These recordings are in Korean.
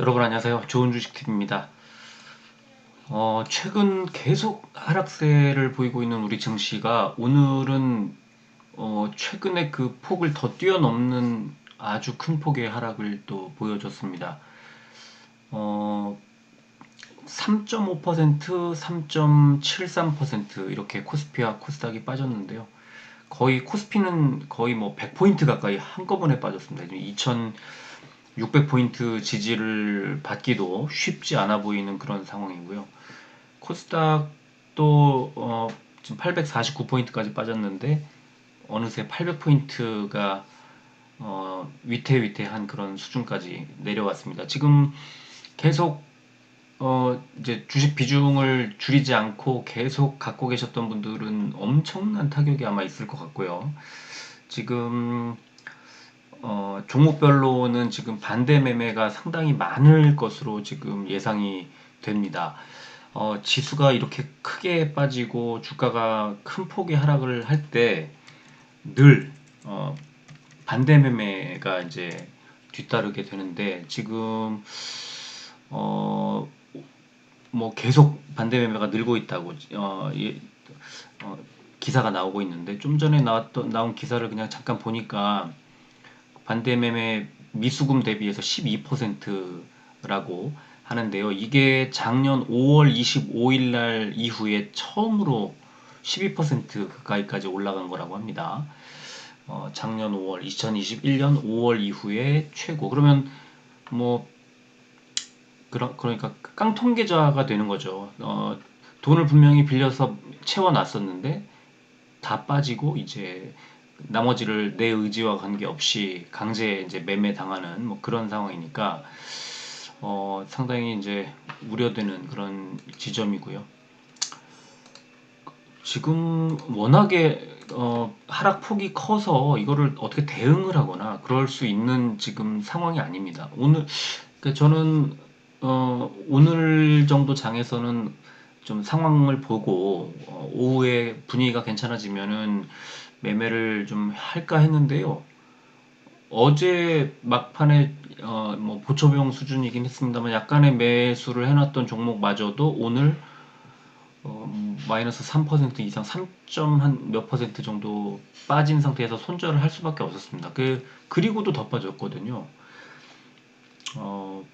여러분 안녕하세요. 좋은 주식TV입니다. 어, 최근 계속 하락세를 보이고 있는 우리 증시가 오늘은 어, 최근에 그 폭을 더 뛰어넘는 아주 큰 폭의 하락을 또 보여줬습니다. 어, 3.5%, 3.73% 이렇게 코스피와 코스닥이 빠졌는데요. 거의 코스피는 거의 뭐 100포인트 가까이 한꺼번에 빠졌습니다. 2000 600포인트 지지를 받기도 쉽지 않아 보이는 그런 상황이고요. 코스닥도 어, 지금 849포인트까지 빠졌는데 어느새 800포인트가 어, 위태위태한 그런 수준까지 내려왔습니다. 지금 계속 어, 이제 주식 비중을 줄이지 않고 계속 갖고 계셨던 분들은 엄청난 타격이 아마 있을 것 같고요. 지금 어, 종목별로는 지금 반대 매매가 상당히 많을 것으로 지금 예상이 됩니다. 어, 지수가 이렇게 크게 빠지고 주가가 큰 폭의 하락을 할 때늘 어, 반대 매매가 이제 뒤따르게 되는데 지금 어, 뭐 계속 반대 매매가 늘고 있다고 어, 예, 어, 기사가 나오고 있는데 좀 전에 나왔던 나온 기사를 그냥 잠깐 보니까 반대 매매 미수금 대비해서 12%라고 하는데요. 이게 작년 5월 25일 날 이후에 처음으로 12% 가까이까지 올라간 거라고 합니다. 어, 작년 5월, 2021년 5월 이후에 최고. 그러면 뭐 그러, 그러니까 깡통 계좌가 되는 거죠. 어, 돈을 분명히 빌려서 채워 놨었는데 다 빠지고 이제 나머지를 내 의지와 관계없이 강제 이제 매매 당하는 뭐 그런 상황이니까 어, 상당히 이제 우려되는 그런 지점이고요. 지금 워낙에 어, 하락폭이 커서 이거를 어떻게 대응을 하거나 그럴 수 있는 지금 상황이 아닙니다. 오늘 그러니까 저는 어, 오늘 정도 장에서는 좀 상황을 보고 어, 오후에 분위기가 괜찮아지면은 매매를 좀 할까 했는데요. 어제 막판에 어, 뭐 보초비용 수준이긴 했습니다만 약간의 매수를 해놨던 종목마저도 오늘 어, 마이너스 3% 이상 3.한 몇 퍼센트 정도 빠진 상태에서 손절을 할 수밖에 없었습니다. 그 그리고도 더 빠졌거든요. 어,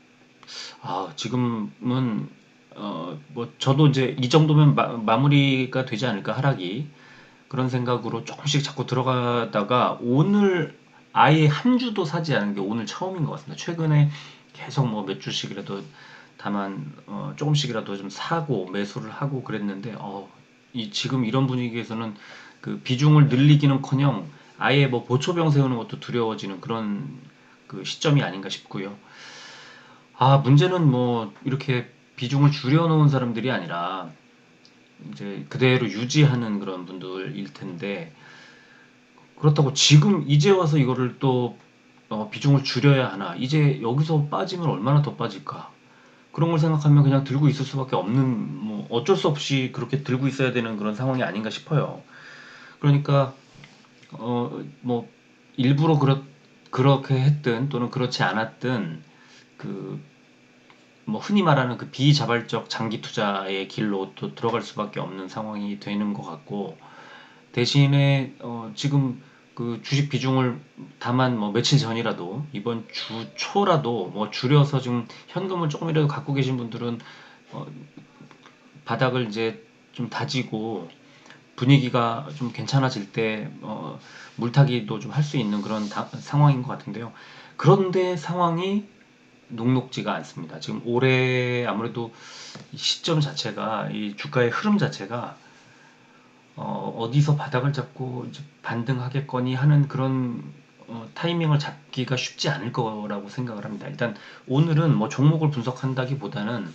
아 지금은 어, 뭐 저도 이제 이 정도면 마, 마무리가 되지 않을까 하락이 그런 생각으로 조금씩 자꾸 들어가다가 오늘 아예 한 주도 사지 않은 게 오늘 처음인 것 같습니다. 최근에 계속 뭐 몇 주씩이라도 다만 어 조금씩이라도 좀 사고 매수를 하고 그랬는데 어, 이 지금 이런 분위기에서는 그 비중을 늘리기는커녕 아예 뭐 보초병 세우는 것도 두려워지는 그런 그 시점이 아닌가 싶고요. 아 문제는 뭐 이렇게 비중을 줄여놓은 사람들이 아니라 이제 그대로 유지하는 그런 분들일 텐데 그렇다고 지금 이제 와서 이거를 또 어, 비중을 줄여야 하나 이제 여기서 빠지면 얼마나 더 빠질까 그런 걸 생각하면 그냥 들고 있을 수밖에 없는 뭐 어쩔 수 없이 그렇게 들고 있어야 되는 그런 상황이 아닌가 싶어요. 그러니까 어 뭐 일부러 그렇 그렇게 했든 또는 그렇지 않았든 그 뭐 흔히 말하는 그 비자발적 장기 투자의 길로 또 들어갈 수밖에 없는 상황이 되는 것 같고 대신에 어 지금 그 주식 비중을 다만 뭐 며칠 전이라도 이번 주 초라도 뭐 줄여서 좀 현금을 조금이라도 갖고 계신 분들은 어 바닥을 이제 좀 다지고 분위기가 좀 괜찮아질 때 어 물타기도 좀 할 수 있는 그런 다, 상황인 것 같은데요. 그런데 상황이 녹록지가 않습니다. 지금 올해 아무래도 시점 자체가 이 주가의 흐름 자체가 어, 디서 바닥을 잡고 반등하겠거니 하는 그런 어, 타이밍을 잡기가 쉽지 않을 거라고 생각을 합니다. 일단 오늘은 뭐 종목을 분석한다기보다는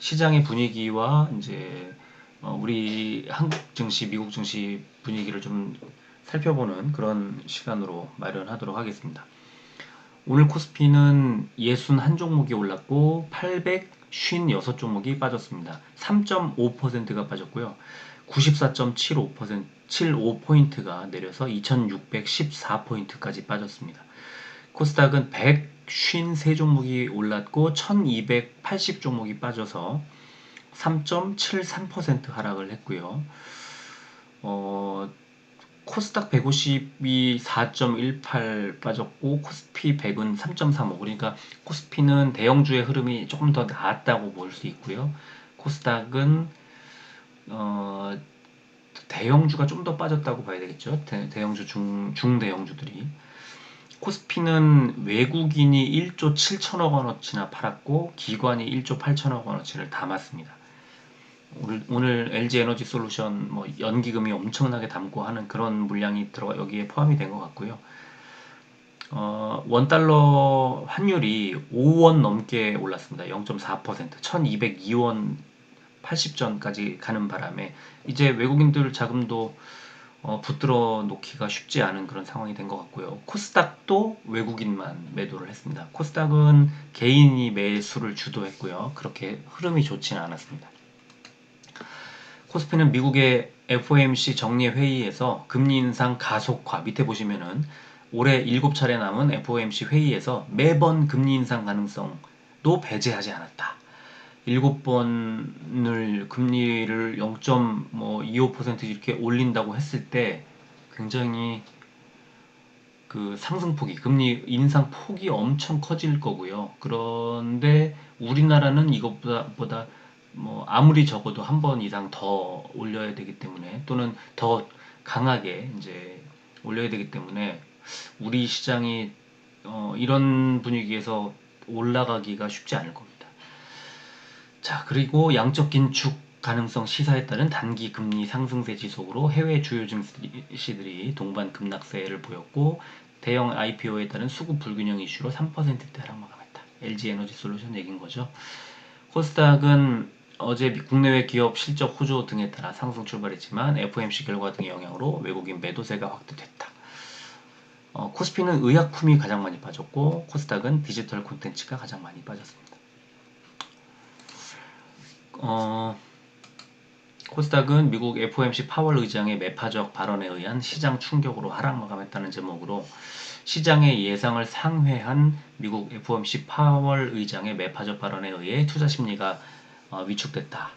시장의 분위기와 이제 어, 우리 한국 증시, 미국 증시 분위기를 좀 살펴보는 그런 시간으로 마련하도록 하겠습니다. 오늘 코스피는 61종목이 올랐고 856종목이 빠졌습니다. 3.5%가 빠졌고요. 94.75% 75포인트가 내려서 2614포인트까지 빠졌습니다. 코스닥은 1153 종목이 올랐고 1280 종목이 빠져서 3.73% 하락을 했고요. 어, 코스닥 150이 4.18 빠졌고 코스피 100은 3.35 그러니까 코스피는 대형주의 흐름이 조금 더 나았다고 볼 수 있고요. 코스닥은 어, 대형주가 좀 더 빠졌다고 봐야 되겠죠. 대, 형주 중, 중대형주들이. 코스피는 외국인이 1조 7천억 원어치나 팔았고 기관이 1조 8천억 원어치를 담았습니다. 오늘, 오늘 LG 에너지 솔루션 뭐 연기금이 엄청나게 담고 하는 그런 물량이 들어가 여기에 포함이 된 것 같고요. 어, 원달러 환율이 5원 넘게 올랐습니다. 0.4% 1202원 80전까지 가는 바람에 이제 외국인들 자금도 어, 붙들어 놓기가 쉽지 않은 그런 상황이 된 것 같고요. 코스닥도 외국인만 매도를 했습니다. 코스닥은 개인이 매수를 주도했고요. 그렇게 흐름이 좋지는 않았습니다. 코스피는 미국의 FOMC 정례 회의에서 금리 인상 가속화 밑에 보시면은 올해 7차례 남은 FOMC 회의에서 매번 금리 인상 가능성도 배제하지 않았다. 7번을 금리를 0.25% 이렇게 올린다고 했을 때 굉장히 그 상승폭이 금리 인상 폭이 엄청 커질 거고요. 그런데 우리나라는 이것보다 뭐 아무리 적어도 한 번 이상 더 올려야 되기 때문에 또는 더 강하게 이제 올려야 되기 때문에 우리 시장이 어 이런 분위기에서 올라가기가 쉽지 않을 겁니다. 자, 그리고 양적 긴축 가능성 시사에 따른 단기 금리 상승세 지속으로 해외 주요 증시들이 동반 급락세를 보였고 대형 IPO에 따른 수급 불균형 이슈로 3%대 하락 마감했다. LG 에너지 솔루션 얘기인 거죠. 코스닥은 어제 국내외 기업 실적 호조 등에 따라 상승 출발했지만 FOMC 결과 등의 영향으로 외국인 매도세가 확대됐다. 어, 코스피는 의약품이 가장 많이 빠졌고 코스닥은 디지털 콘텐츠가 가장 많이 빠졌습니다. 어, 코스닥은 미국 FOMC 파월 의장의 매파적 발언에 의한 시장 충격으로 하락 마감했다는 제목으로 시장의 예상을 상회한 미국 FOMC 파월 의장의 매파적 발언에 의해 투자 심리가 어, 위축됐다.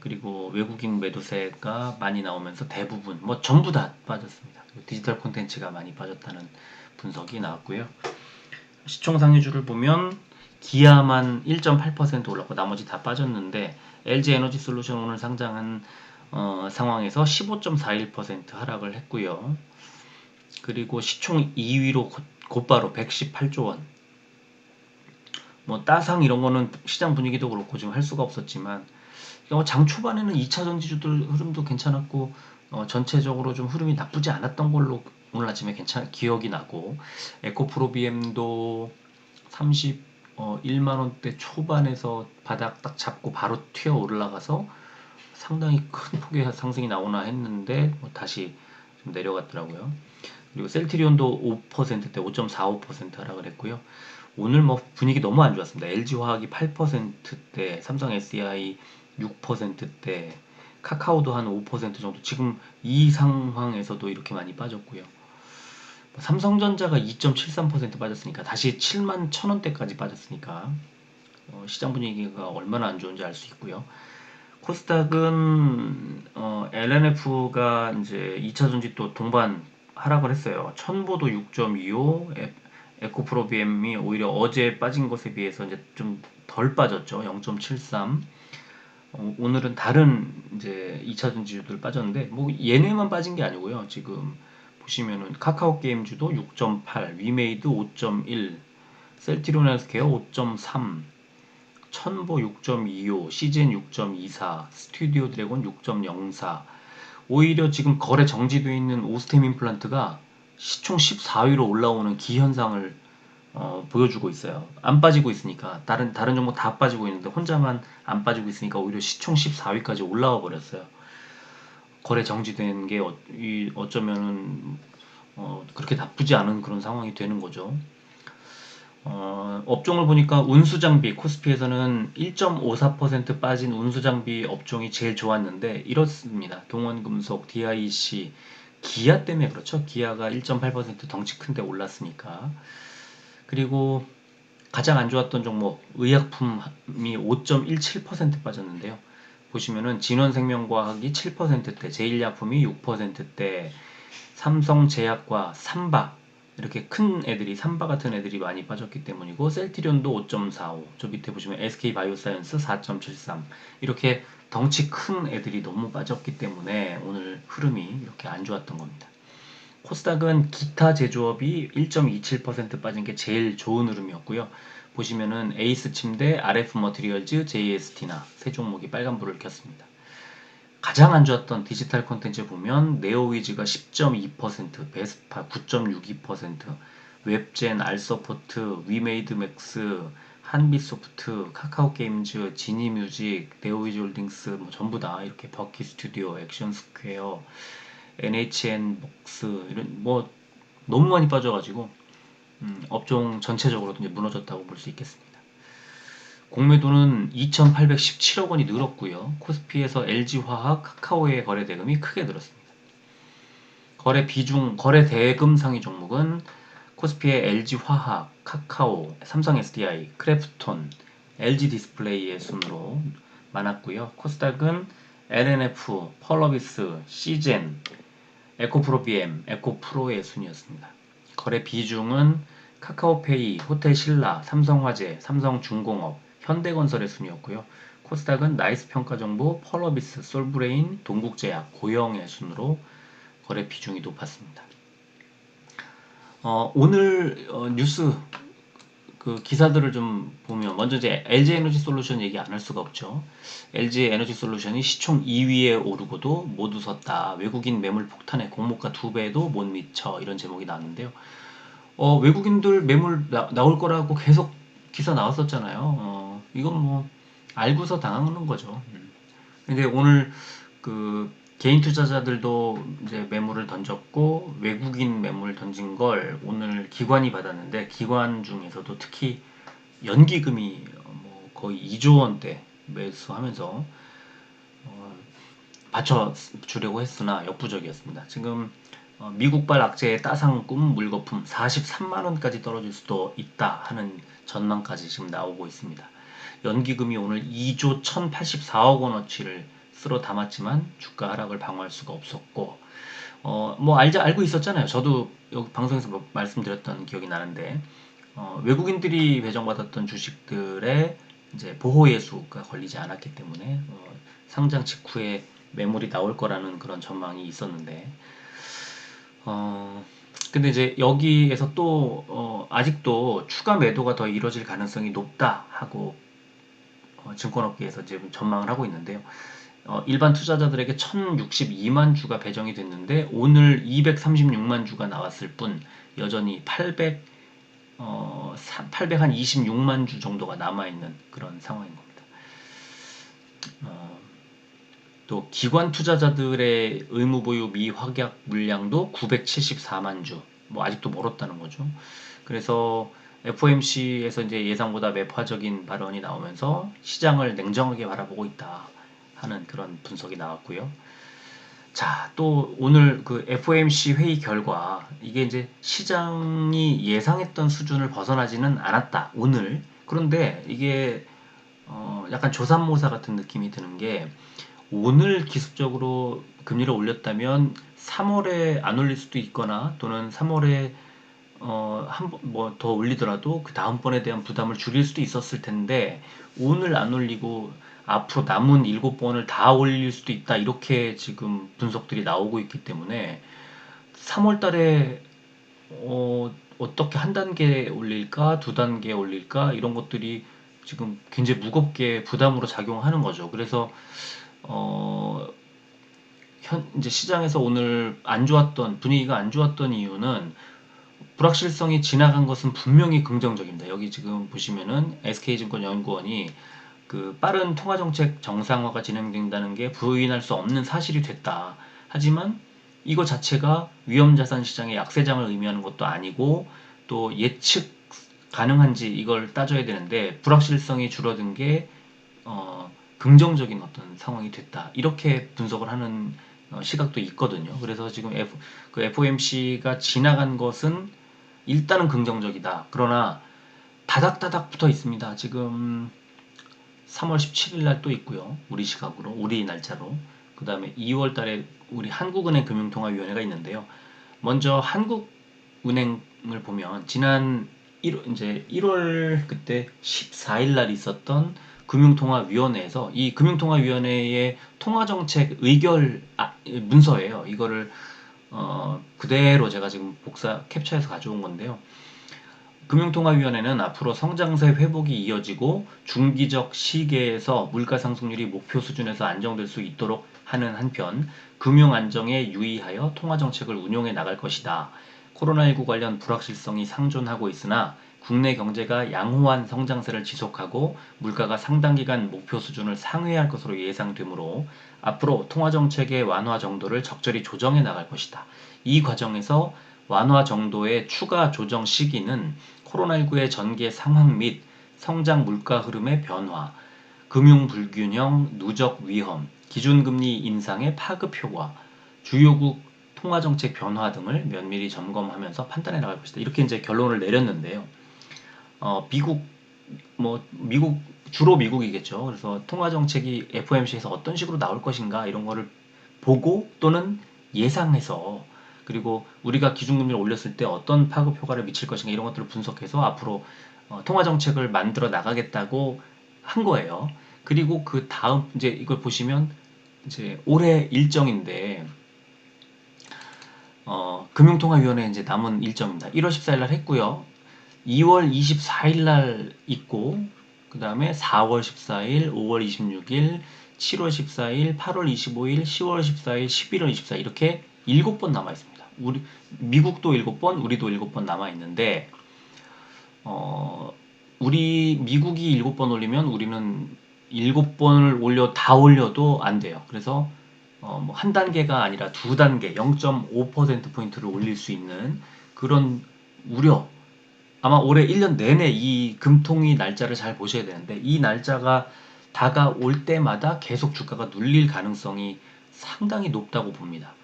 그리고 외국인 매도세가 많이 나오면서 대부분 뭐 전부 다 빠졌습니다. 디지털 콘텐츠가 많이 빠졌다는 분석이 나왔고요. 시총 상위주를 보면 기아만 1.8% 올랐고 나머지 다 빠졌는데 LG 에너지 솔루션 오늘 상장한 어, 상황에서 15.41% 하락을 했고요. 그리고 시총 2위로 곧바로 118조 원, 뭐 따상 이런 거는 시장 분위기도 그렇고 지금 할 수가 없었지만 어, 장 초반에는 2차 전지주들 흐름도 괜찮았고 어, 전체적으로 좀 흐름이 나쁘지 않았던 걸로 오늘 아침에 괜찮 기억이 나고 에코프로 BM도 31만 어, 원대 초반에서 바닥 딱 잡고 바로 튀어 올라가서 상당히 큰 폭의 상승이 나오나 했는데 뭐 다시 좀 내려갔더라고요. 그리고 셀트리온도 5%대 5.45% 하락을 했고요. 오늘 뭐 분위기 너무 안 좋았습니다. LG화학이 8%대, 삼성 SDI 6%대, 카카오도 한 5% 정도. 지금 이 상황에서도 이렇게 많이 빠졌고요. 삼성전자가 2.73% 빠졌으니까 다시 7만 1천원대까지 빠졌으니까 어, 시장 분위기가 얼마나 안 좋은지 알 수 있고요. 코스닥은 어, LNF가 이제 2차 전지 또 동반 하락을 했어요. 천보도 6.25, 에코프로 BM이 오히려 어제 빠진 것에 비해서 이제 좀 덜 빠졌죠. 0.73. 어, 오늘은 다른 이제 2차 전 지주들 빠졌는데 뭐 얘네만 빠진 게 아니고요. 지금 보시면은 카카오 게임 주도 6.8, 위메이드 5.1, 셀티론 헬스케어 5.3, 천보 6.25, 시즌 6.24, 스튜디오 드래곤 6.04. 오히려 지금 거래 정지되어 있는 오스템 임플란트가 시총 14위로 올라오는 기현상을 어, 보여주고 있어요. 안 빠지고 있으니까 다른 다른 종목 다 빠지고 있는데 혼자만 안 빠지고 있으니까 오히려 시총 14위까지 올라와 버렸어요. 거래 정지된 게 어, 이, 어쩌면은 어, 그렇게 나쁘지 않은 그런 상황이 되는 거죠. 어, 업종을 보니까 운수장비 코스피에서는 1.54% 빠진 운수장비 업종이 제일 좋았는데 이렇습니다. 동원금속, DIC, 기아 때문에 그렇죠. 기아가 1.8% 덩치 큰데 올랐으니까. 그리고 가장 안 좋았던 종목 의약품이 5.17% 빠졌는데요. 보시면은 진원생명과학이 7%대, 제일약품이 6%대, 삼성제약과 삼바 이렇게 큰 애들이 삼바 같은 애들이 많이 빠졌기 때문이고 셀티리온도 5.45, 저 밑에 보시면 SK바이오사이언스 4.73 이렇게 덩치 큰 애들이 너무 빠졌기 때문에 오늘 흐름이 이렇게 안 좋았던 겁니다. 코스닥은 기타 제조업이 1.27% 빠진 게 제일 좋은 흐름이었고요. 보시면은 에이스 침대, RF 머티리얼즈, JST나 세 종목이 빨간불을 켰습니다. 가장 안 좋았던 디지털 콘텐츠 보면 네오위즈가 10.2%, 베스파 9.62%, 웹젠, 알서포트, 위메이드맥스, 한비소프트, 카카오게임즈, 지니뮤직, 네오위즈홀딩스 뭐 전부 다 이렇게 버키 스튜디오, 액션스퀘어, NHN 복스 이런 뭐 너무 많이 빠져가지고 음, 업종 전체적으로 이제 무너졌다고 볼 수 있겠습니다. 공매도는 2,817억 원이 늘었고요. 코스피에서 LG화학, 카카오의 거래 대금이 크게 늘었습니다. 거래 비중, 거래 대금 상위 종목은 코스피의 LG화학, 카카오, 삼성 SDI, 크래프톤, LG 디스플레이의 순으로 많았고요. 코스닥은 LNF, 펄러비스, 시젠, 에코프로 BM, 에코프로의 순이었습니다. 거래 비중은 카카오페이, 호텔신라, 삼성화재, 삼성중공업, 현대건설의 순이었고요. 코스닥은 나이스 평가 정보, 펄러비스, 솔브레인, 동국제약, 고영의 순으로 거래 비중이 높았습니다. 어, 오늘 어, 뉴스 그 기사들을 좀 보면 먼저 이제 LG 에너지 솔루션 얘기 안 할 수가 없죠. LG 에너지 솔루션이 시총 2위에 오르고도 모두 섰다. 외국인 매물 폭탄에 공모가 두 배도 못 미쳐 이런 제목이 나왔는데요. 어, 외국인들 매물 나, 올 거라고 계속 기사 나왔었잖아요. 어, 이건 뭐 알고서 당하는 거죠. 근데 오늘 그 개인 투자자들도 이제 매물을 던졌고 외국인 매물 던진 걸 오늘 기관이 받았는데 기관 중에서도 특히 연기금이 뭐 거의 2조 원대 매수하면서 어, 받쳐 주려고 했으나 역부족이었습니다. 지금 어, 미국발 악재의 따상 꿈 물거품 43만 원까지 떨어질 수도 있다 하는 전망까지 지금 나오고 있습니다. 연기금이 오늘 2조 1,084억 원어치를 쓸어 담았지만 주가 하락을 방어할 수가 없었고 어, 뭐 알자 알고 있었잖아요. 저도 여기 방송에서 뭐 말씀드렸던 기억이 나는데 어, 외국인들이 배정받았던 주식들의 이제 보호 예수가 걸리지 않았기 때문에 어, 상장 직후에 매물이 나올 거라는 그런 전망이 있었는데 어, 근데 이제 여기에서 또 어, 아직도 추가 매도가 더 이루어질 가능성이 높다 하고 어, 증권업계에서 지금 전망을 하고 있는데요. 어, 일반 투자자들에게 1062만 주가 배정이 됐는데 오늘 236만 주가 나왔을 뿐 여전히 800 어, 826만 주 정도가 남아 있는 그런 상황인 겁니다. 어, 또 기관 투자자들의 의무 보유 미확약 물량도 974만 주. 뭐 아직도 멀었다는 거죠. 그래서 FOMC에서 이제 예상보다 매파적인 발언이 나오면서 시장을 냉정하게 바라보고 있다. 하는 그런 분석이 나왔고요. 자, 또 오늘 그 FOMC 회의 결과 이게 이제 시장이 예상했던 수준을 벗어나지는 않았다. 오늘. 그런데 이게 어 약간 조산모사 같은 느낌이 드는 게 오늘 기습적으로 금리를 올렸다면 3월에 안 올릴 수도 있거나 또는 3월에 어, 한 뭐 더 올리더라도 그 다음번에 대한 부담을 줄일 수도 있었을 텐데 오늘 안 올리고 앞으로 남은 일곱 번을 다 올릴 수도 있다 이렇게 지금 분석들이 나오고 있기 때문에 3월 달에 어, 어떻게 한 단계 올릴까 두 단계 올릴까 이런 것들이 지금 굉장히 무겁게 부담으로 작용하는 거죠. 그래서 어, 현, 이제 시장에서 오늘 안 좋았던 분위기가 안 좋았던 이유는 불확실성이 지나간 것은 분명히 긍정적입니다. 여기 지금 보시면은 SK증권 연구원이 그 빠른 통화 정책 정상화가 진행된다는 게 부인할 수 없는 사실이 됐다. 하지만 이거 자체가 위험 자산 시장의 약세장을 의미하는 것도 아니고 또 예측 가능한지 이걸 따져야 되는데 불확실성이 줄어든 게 어, 긍정적인 어떤 상황이 됐다. 이렇게 분석을 하는 어, 시각도 있거든요. 그래서 지금 F, 그 FOMC가 지나간 것은 일단은 긍정적이다. 그러나 다닥다닥 붙어 있습니다. 지금 3월 17일 날 또 있고요. 우리 시각으로, 우리 날짜로. 그 다음에 2월 달에 우리 한국은행 금융통화위원회가 있는데요. 먼저 한국은행을 보면 지난 1, 이제 1월 그때 14일 날 있었던 금융통화위원회에서 이 금융통화위원회의 통화정책 의결 아, 문서예요. 이거를 어, 그대로 제가 지금 복사 캡처해서 가져온 건데요. 금융통화위원회는 앞으로 성장세 회복이 이어지고 중기적 시계에서 물가 상승률이 목표 수준에서 안정될 수 있도록 하는 한편 금융 안정에 유의하여 통화 정책을 운용해 나갈 것이다. 코로나19 관련 불확실성이 상존하고 있으나 국내 경제가 양호한 성장세를 지속하고 물가가 상당 기간 목표 수준을 상회할 것으로 예상되므로 앞으로 통화 정책의 완화 정도를 적절히 조정해 나갈 것이다. 이 과정에서 완화 정도의 추가 조정 시기는 코로나19의 전개 상황 및 성장 물가 흐름의 변화, 금융 불균형, 누적 위험, 기준금리 인상의 파급 효과, 주요국 통화정책 변화 등을 면밀히 점검하면서 판단해 나갈 것이다. 이렇게 이제 결론을 내렸는데요. 어, 미국, 뭐, 미국, 주로 미국이겠죠. 그래서 통화정책이 FOMC에서 어떤 식으로 나올 것인가 이런 거를 보고 또는 예상해서 그리고 우리가 기준금리를 올렸을 때 어떤 파급 효과를 미칠 것인가 이런 것들을 분석해서 앞으로 어, 통화 정책을 만들어 나가겠다고 한 거예요. 그리고 그 다음 이제 이걸 보시면 이제 올해 일정인데 어, 금융통화위원회 이제 남은 일정입니다. 1월 14일 날 했고요. 2월 24일 날 있고 그 다음에 4월 14일, 5월 26일, 7월 14일, 8월 25일, 10월 14일, 11월 24일 이렇게 7번 남아 있습니다. 우리 미국도 일곱 번, 우리도 일곱 번 남아 있는데 어 우리 미국이 일곱 번 올리면 우리는 일곱 번을 올려 다 올려도 안 돼요. 그래서 어 뭐 한 단계가 아니라 두 단계 0.5% 포인트를 올릴 수 있는 그런 우려 아마 올해 1년 내내 이 금통위 날짜를 잘 보셔야 되는데 이 날짜가 다가올 때마다 계속 주가가 눌릴 가능성이 상당히 높다고 봅니다.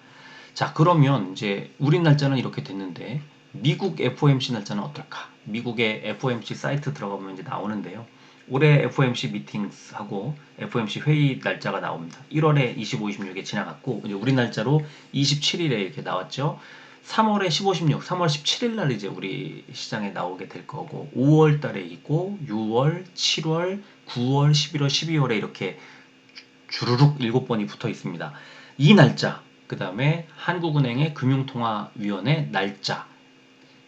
자, 그러면 이제 우리 날짜는 이렇게 됐는데 미국 FOMC 날짜는 어떨까? 미국의 FOMC 사이트 들어가보면 이제 나오는데요. 올해 FOMC 미팅하고 FOMC 회의 날짜가 나옵니다. 1월에 25, 26에 지나갔고 이제 우리 날짜로 27일에 이렇게 나왔죠. 3월에 15, 16, 3월 17일 날 이제 우리 시장에 나오게 될 거고 5월 달에 있고 6월, 7월, 9월, 11월, 12월에 이렇게 주르륵 7번이 붙어 있습니다. 이 날짜 그 다음에 한국은행의 금융통화위원회 날짜.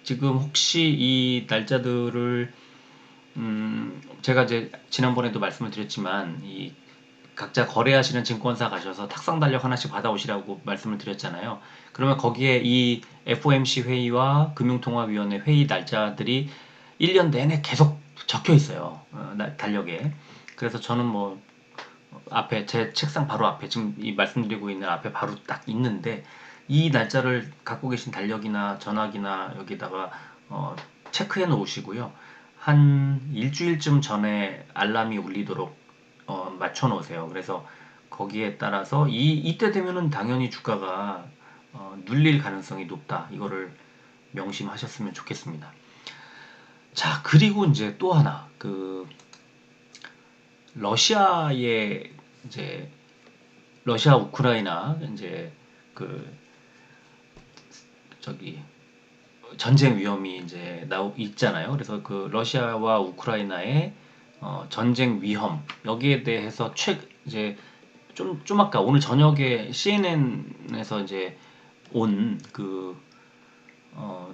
지금 혹시 이 날짜들을 음 제가 이제 지난번에도 말씀을 드렸지만 이 각자 거래하시는 증권사 가셔서 탁상 달력 하나씩 받아오시라고 말씀을 드렸잖아요. 그러면 거기에 이 FOMC 회의와 금융통화위원회 회의 날짜들이 1년 내내 계속 적혀 있어요. 어, 달력에. 그래서 저는 뭐 앞에 제 책상 바로 앞에 지금 이 말씀드리고 있는 앞에 바로 딱 있는데 이 날짜를 갖고 계신 달력이나 전화기나 여기다가 어, 체크해 놓으시고요. 한 일주일쯤 전에 알람이 울리도록 어, 맞춰 놓으세요. 그래서 거기에 따라서 이 이때 되면은 당연히 주가가 어, 눌릴 가능성이 높다. 이거를 명심하셨으면 좋겠습니다. 자, 그리고 이제 또 하나 그 러시아의 이제 러시아 우크라이나 이제 그 저기 전쟁 위험이 이제 나오 있잖아요. 그래서 그 러시아와 우크라이나의 어, 전쟁 위험 여기에 대해서 최 이제 좀 좀 아까 오늘 저녁에 CNN에서 이제 온그 어,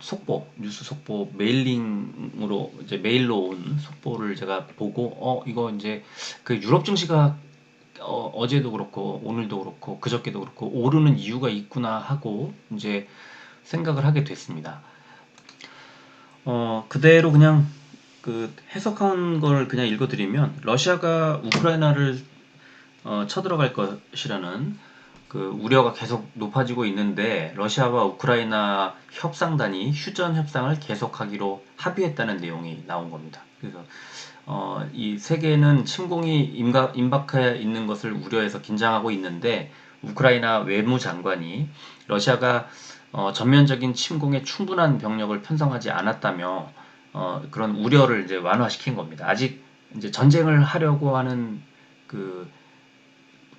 속보 뉴스 속보 메일링으로 이제 메일로 온 속보를 제가 보고 어 이거 이제 그 유럽 증시가 어, 어제도 그렇고 오늘도 그렇고 그저께도 그렇고 오르는 이유가 있구나 하고 이제 생각을 하게 됐습니다. 어 그대로 그냥 그 해석한 걸 그냥 읽어드리면 러시아가 우크라이나를 어, 쳐들어갈 것이라는 그 우려가 계속 높아지고 있는데 러시아와 우크라이나 협상단이 휴전 협상을 계속하기로 합의했다는 내용이 나온 겁니다. 그래서 어, 이 세계는 침공이 임박, 임박해 있는 것을 우려해서 긴장하고 있는데 우크라이나 외무장관이 러시아가 어, 전면적인 침공에 충분한 병력을 편성하지 않았다며 어, 그런 우려를 이제 완화시킨 겁니다. 아직 이제 전쟁을 하려고 하는 그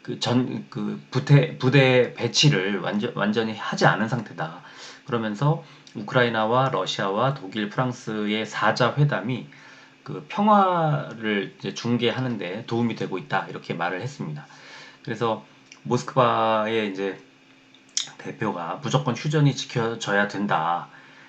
그 전 그 부대 부대 배치를 완전 완전히 하지 않은 상태다. 그러면서 우크라이나와 러시아와 독일, 프랑스의 사자 회담이 그 평화를 중개하는데 도움이 되고 있다 이렇게 말을 했습니다. 그래서 모스크바의 이제 대표가 무조건 휴전이 지켜져야 된다.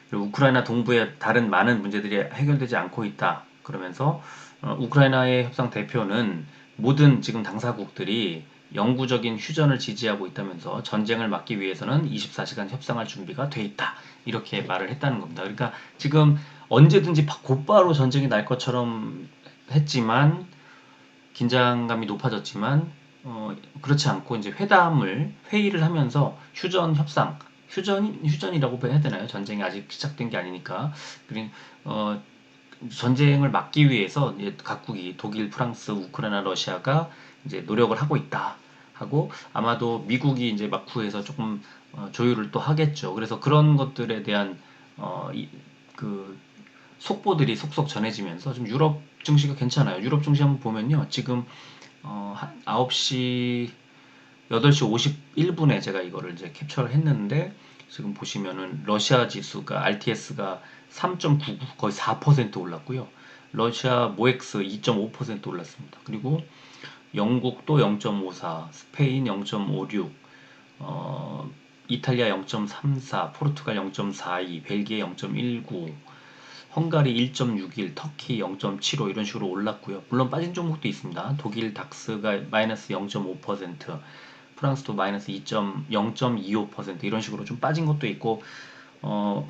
그리고 우크라이나 동부의 다른 많은 문제들이 해결되지 않고 있다. 그러면서 어, 우크라이나의 협상 대표는 모든 지금 당사국들이 영구적인 휴전을 지지하고 있다면서 전쟁을 막기 위해서는 24시간 협상할 준비가 돼 있다. 이렇게 말을 했다는 겁니다. 그러니까 지금 언제든지 곧바로 전쟁이 날 것처럼 했지만 긴장감이 높아졌지만 어, 그렇지 않고 이제 회담을 회의를 하면서 휴전 협상 휴전 휴전이라고 해야 되나요? 전쟁이 아직 시작된 게 아니니까 그린 어, 전쟁을 막기 위해서 이제 각국이 독일, 프랑스, 우크라이나, 러시아가 이제 노력을 하고 있다 하고 아마도 미국이 이제 마쿠에서 조금 어, 조율을 또 하겠죠. 그래서 그런 것들에 대한 어, 이, 그 속보들이 속속 전해지면서 좀 유럽 증시가 괜찮아요. 유럽 증시 한번 보면요. 지금 어, 한 9시 8시 51분에 제가 이거를 이제 캡처를 했는데 지금 보시면은 러시아 지수가 RTS가 3.99 거의 4% 올랐고요. 러시아 모엑스 2.5% 올랐습니다. 그리고 영국도 0.54, 스페인 0.56, 어, 이탈리아 0.34, 포르투갈 0.42, 벨기에 0.19, 헝가리 1.61, 터키 0.75 이런 식으로 올랐고요. 물론 빠진 종목도 있습니다. 독일 닥스가 마이너스 0.5%, 프랑스도 마이너스 2.0.25% 이런 식으로 좀 빠진 것도 있고 어,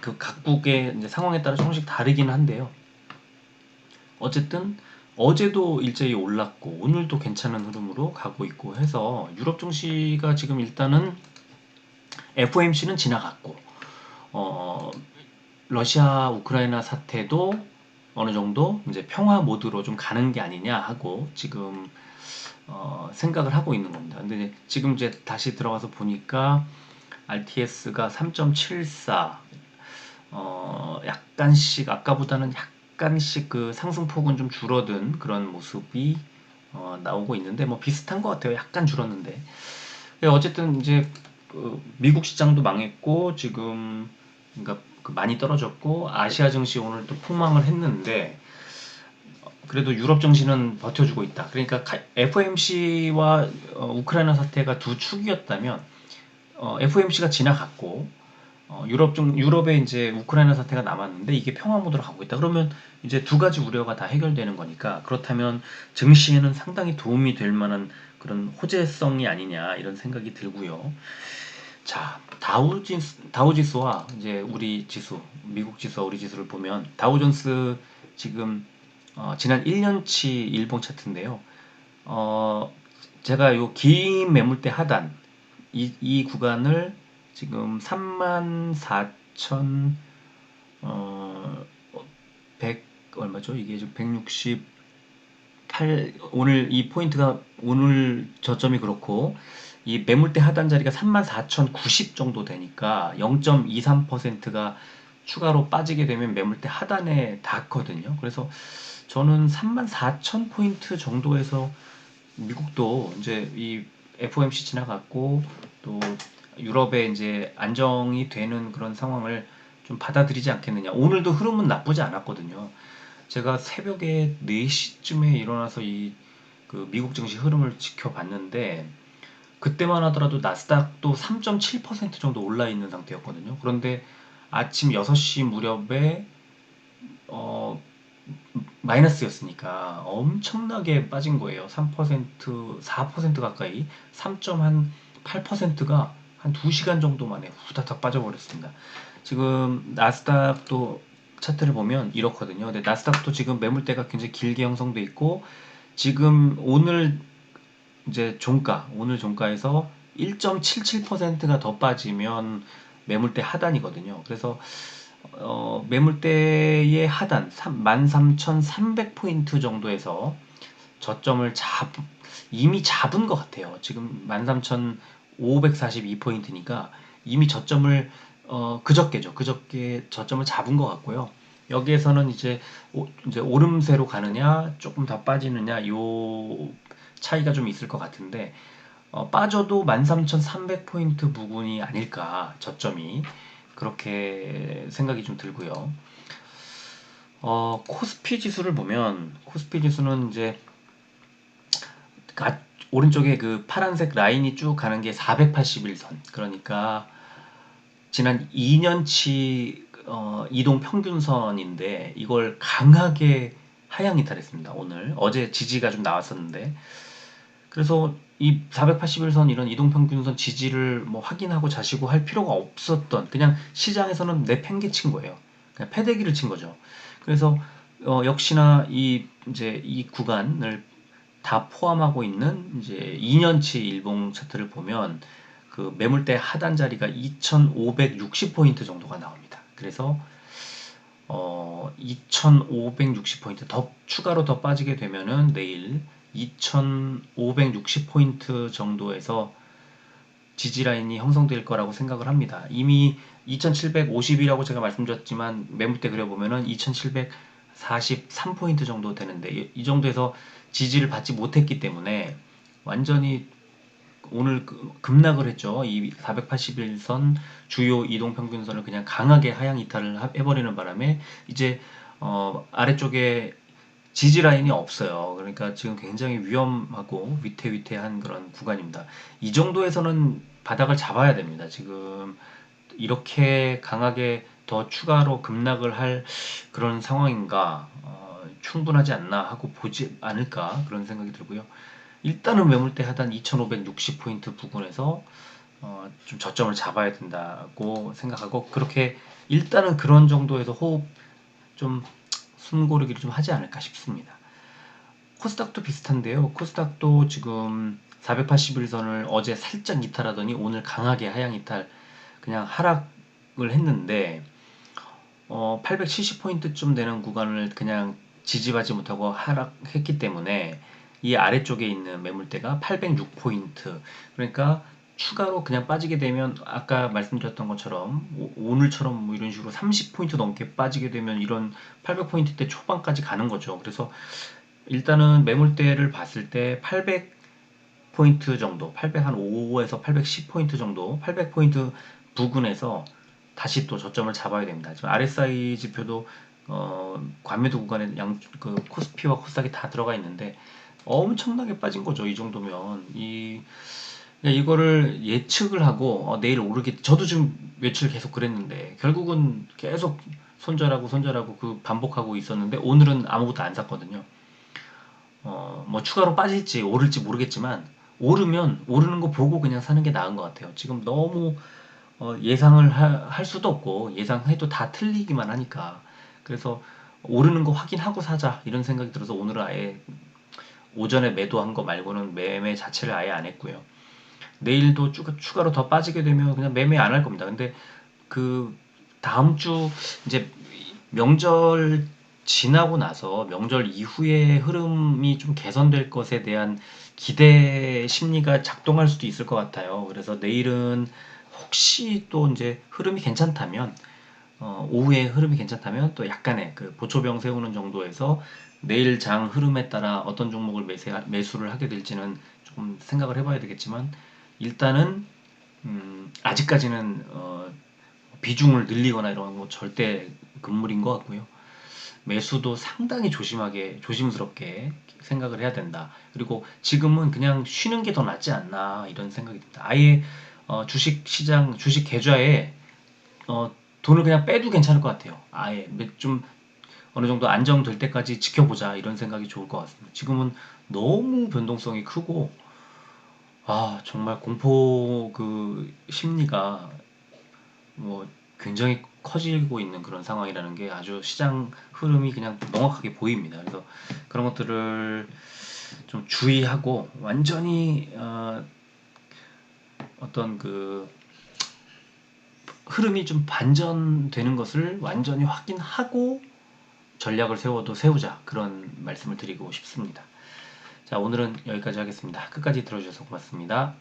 그 각국의 상황에 따라 조금씩 다르긴 한데요. 어쨌든 어제도 일제히 올랐고 오늘도 괜찮은 흐름으로 가고 있고 해서 유럽 증시가 지금 일단은 FOMC는 지나갔고 어, 러시아 우크라이나 사태도 어느 정도 이제 평화 모드로 좀 가는 게 아니냐 하고 지금 어, 생각을 하고 있는 겁니다. 근데 지금 이제 다시 들어가서 보니까 RTS가 3.74 어, 약간씩 아까보다는 약 간씩 그 상승폭은 좀 줄어든 그런 모습이 어, 나오고 있는데 뭐 비슷한 것 같아요. 약간 줄었는데 어쨌든 이제 그 미국 시장도 망했고 지금 그러니까 그 많이 떨어졌고 아시아 증시 오늘 또 폭망을 했는데 그래도 유럽 증시는 버텨주고 있다. 그러니까 FOMC와 어, 우크라이나 사태가 두 축이었다면 어, FOMC가 지나갔고 어, 유럽 중 유럽에 이제 우크라이나 사태가 남았는데 이게 평화 모드로 가고 있다. 그러면 이제 두 가지 우려가 다 해결되는 거니까 그렇다면 증시에는 상당히 도움이 될 만한 그런 호재성이 아니냐 이런 생각이 들고요. 자, 다우지수, 다우지수와 이제 우리 지수, 미국 지수와 우리 지수를 보면 다우존스 지금 어, 지난 1년치 일봉 차트인데요. 어, 제가 요 긴 매물대 하단 이, 이 구간을 지금 34,000 어, 100 얼마죠? 이게 지금 168 오늘 이 포인트가 오늘 저점이 그렇고 이 매물대 하단 자리가 34,090 정도 되니까 0.23%가 추가로 빠지게 되면 매물대 하단에 닿거든요. 그래서 저는 34,000 포인트 정도에서 미국도 이제 이 FOMC 지나갔고 또 유럽에 이제 안정이 되는 그런 상황을 좀 받아들이지 않겠느냐. 오늘도 흐름은 나쁘지 않았거든요. 제가 새벽에 4시쯤에 일어나서 이 그 미국 증시 흐름을 지켜봤는데 그때만 하더라도 나스닥도 3.7% 정도 올라 있는 상태였거든요. 그런데 아침 6시 무렵에 어 마이너스였으니까 엄청나게 빠진 거예요. 3%, 4% 가까이 3.8%가 한 2시간 정도 만에 후다닥 빠져버렸습니다. 지금 나스닥도 차트를 보면 이렇거든요. 근데 나스닥도 지금 매물대가 굉장히 길게 형성돼 있고 지금 오늘 이제 종가 오늘 종가에서 1.77%가 더 빠지면 매물대 하단이거든요. 그래서 어, 매물대의 하단 13,300포인트 정도에서 저점을 잡 이미 잡은 것 같아요. 지금 13,542포인트니까 이미 저점을 어, 그저께죠. 그저께 저점을 잡은 것 같고요. 여기에서는 이제 오, 이제 오름세로 가느냐 조금 더 빠지느냐 요 차이가 좀 있을 것 같은데 어, 빠져도 13,300포인트 부분이 아닐까 저점이 그렇게 생각이 좀 들고요. 어, 코스피 지수를 보면 코스피 지수는 이제 가, 오른쪽에 그 파란색 라인이 쭉 가는 게 481선 그러니까 지난 2년치 어, 이동 평균선인데 이걸 강하게 하향 이탈했습니다. 오늘 어제 지지가 좀 나왔었는데 그래서 이 481선 이런 이동 평균선 지지를 뭐 확인하고 자시고 할 필요가 없었던 그냥 시장에서는 내팽개친 거예요. 그냥 패대기를 친 거죠. 그래서 어, 역시나 이 이제 이 구간을 다 포함하고 있는 이제 2년치 일봉 차트를 보면 그 매물대 하단 자리가 2,560포인트 정도가 나옵니다. 그래서 어, 2,560포인트 더 추가로 더 빠지게 되면은 내일 2,560포인트 정도에서 지지 라인이 형성될 거라고 생각을 합니다. 이미 2,750이라고 제가 말씀드렸지만 매물대 그려보면은 2,743포인트 정도 되는데 이 정도에서 지지를 받지 못했기 때문에 완전히 오늘 그 급락을 했죠. 이 481선 주요 이동 평균선을 그냥 강하게 하향 이탈을 해버리는 바람에 이제 어 아래쪽에 지지 라인이 없어요. 그러니까 지금 굉장히 위험하고 위태위태한 그런 구간입니다. 이 정도에서는 바닥을 잡아야 됩니다. 지금 이렇게 강하게 더 추가로 급락을 할 그런 상황인가 어, 충분하지 않나 하고 보지 않을까 그런 생각이 들고요. 일단은 매물대 하단 2560포인트 부근에서 어, 좀 저점을 잡아야 된다고 생각하고 그렇게 일단은 그런 정도에서 호흡 좀 숨고르기를 좀 하지 않을까 싶습니다. 코스닥도 비슷한데요. 코스닥도 지금 481선을 어제 살짝 이탈하더니 오늘 강하게 하향 이탈 그냥 하락을 했는데 어, 870포인트쯤 되는 구간을 그냥 지지받지 못하고 하락했기 때문에 이 아래쪽에 있는 매물대가 806포인트 그러니까 추가로 그냥 빠지게 되면 아까 말씀드렸던 것처럼 오늘처럼 뭐 이런 식으로 30포인트 넘게 빠지게 되면 이런 800포인트 대 초반까지 가는 거죠. 그래서 일단은 매물대를 봤을 때 800포인트 정도, 805에서 810포인트 정도, 800포인트 부근에서 다시 또 저점을 잡아야 됩니다. 지금 RSI 지표도 어, 관매도 구간에 양, 그 코스피와 코스닥이 다 들어가 있는데 엄청나게 빠진 거죠. 이 정도면 이 이거를 예측을 하고 어, 내일 오르겠 저도 지금 며칠 계속 그랬는데 결국은 계속 손절하고 손절하고 그 반복하고 있었는데 오늘은 아무것도 안 샀거든요. 어, 뭐 추가로 빠질지 오를지 모르겠지만 오르면 오르는 거 보고 그냥 사는 게 나은 것 같아요. 지금 너무 어, 예상을 하, 할 수도 없고 예상해도 다 틀리기만 하니까 그래서 오르는 거 확인하고 사자 이런 생각이 들어서 오늘은 아예 오전에 매도한 거 말고는 매매 자체를 아예 안 했고요. 내일도 추가로 더 빠지게 되면 그냥 매매 안 할 겁니다. 근데 그 다음 주 이제 명절 지나고 나서 명절 이후의 흐름이 좀 개선될 것에 대한 기대 심리가 작동할 수도 있을 것 같아요. 그래서 내일은 혹시 또 이제 흐름이 괜찮다면 어, 오후에 흐름이 괜찮다면 또 약간의 그 보초병 세우는 정도에서 내일 장 흐름에 따라 어떤 종목을 매세, 매수를 하게 될지는 조금 생각을 해봐야 되겠지만 일단은 음, 아직까지는 어, 비중을 늘리거나 이런 거 절대 금물인 것 같고요. 매수도 상당히 조심하게 조심스럽게 생각을 해야 된다. 그리고 지금은 그냥 쉬는 게 더 낫지 않나 이런 생각이 듭니다. 아예 어, 주식 시장 주식 계좌에 어, 돈을 그냥 빼도 괜찮을 것 같아요. 아예 좀 어느 정도 안정될 때까지 지켜보자 이런 생각이 좋을 것 같습니다. 지금은 너무 변동성이 크고 아, 정말 공포 그 심리가 뭐 굉장히 커지고 있는 그런 상황이라는 게 아주 시장 흐름이 그냥 명확하게 보입니다. 그래서 그런 것들을 좀 주의하고 완전히 어, 어떤 그 흐름이 좀 반전되는 것을 완전히 확인하고 전략을 세워도 세우자 그런 말씀을 드리고 싶습니다. 자, 오늘은 여기까지 하겠습니다. 끝까지 들어주셔서 고맙습니다.